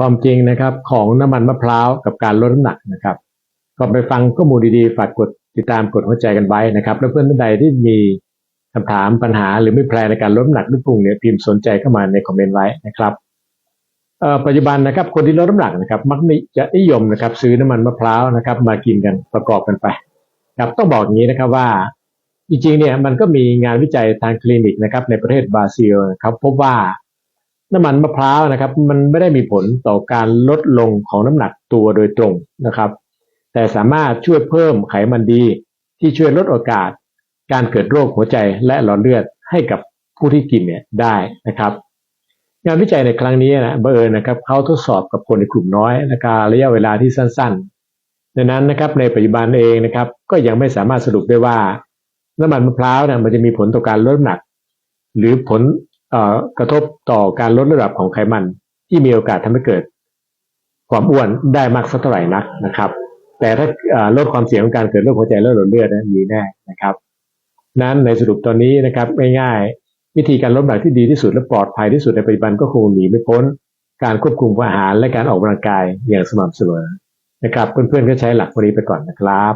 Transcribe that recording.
ความจริงนะครับของน้ำมันมะพร้าวกับการลดน้ำหนักนะครับก็ไปฟังข้อมูลดีๆฝากกดติดตามกดหัวใจกันไว้นะครับ แล้วเพื่อนท่านใดที่มีคำถามปัญหาหรือไม่แพลนในการลดน้ำหนักหรือปรุงเนี่ยพิมพ์สนใจเข้ามาในคอมเมนต์ไว้นะครับปัจจุบันนะครับคนที่ลดน้ำหนักนะครับ มักจะนิยมนะครับซื้อน้ำมันมะพร้าวนะครับ มากินกันประกอบกันไปครับต้องบอกอย่างนี้นะครับว่าจริงๆเนี่ยมันก็มีงานวิจัยทางคลินิกนะครับในประเทศบราซิลนะครับพบว่า น้ำมันมะพร้าวนะครับ มันไม่ได้มีผลต่อการลดลงของน้ำหนักตัวโดยตรงนะครับ แต่สามารถช่วยเพิ่มไขมันดี ที่ช่วยลดโอกาส การเกิดโรคหัวใจและหลอดเลือดให้กับผู้ที่กินเนี่ยได้นะครับงานวิจัยในครั้งนี้นะบังเอิญนะครับเขาทดสอบกับคนในกลุ่มน้อยนะครับระยะเวลาที่สั้นๆดังนั้นนะครับในปัจจุบันเองนะครับ ก็ยังไม่สามารถสรุปได้ว่า น้ำมันมะพร้าวนะมันจะมีผลต่อการลดน้ำหนัก หรือผล กระทบต่อการลดระดับของไขมัน ที่มีโอกาสทำให้เกิด ความอ้วนได้มากสักเท่าไหร่นักนะครับ แต่ถ้าลดความเสี่ยงของการเกิดโรคหัวใจและหลอดเลือดนะมีแน่นะครับ นั้นในสรุปตอนนี้นะครับง่ายๆวิธีการลดน้ำหนักที่ดีที่สุดและปลอดภัยที่สุดในปัจจุบันก็คงหนีไม่พ้น การควบคุมอาหารและการออกกำลังกายอย่างสม่ำเสมอนะครับ เพื่อนๆก็ใช้หลักพวกนี้ไปก่อนนะครับ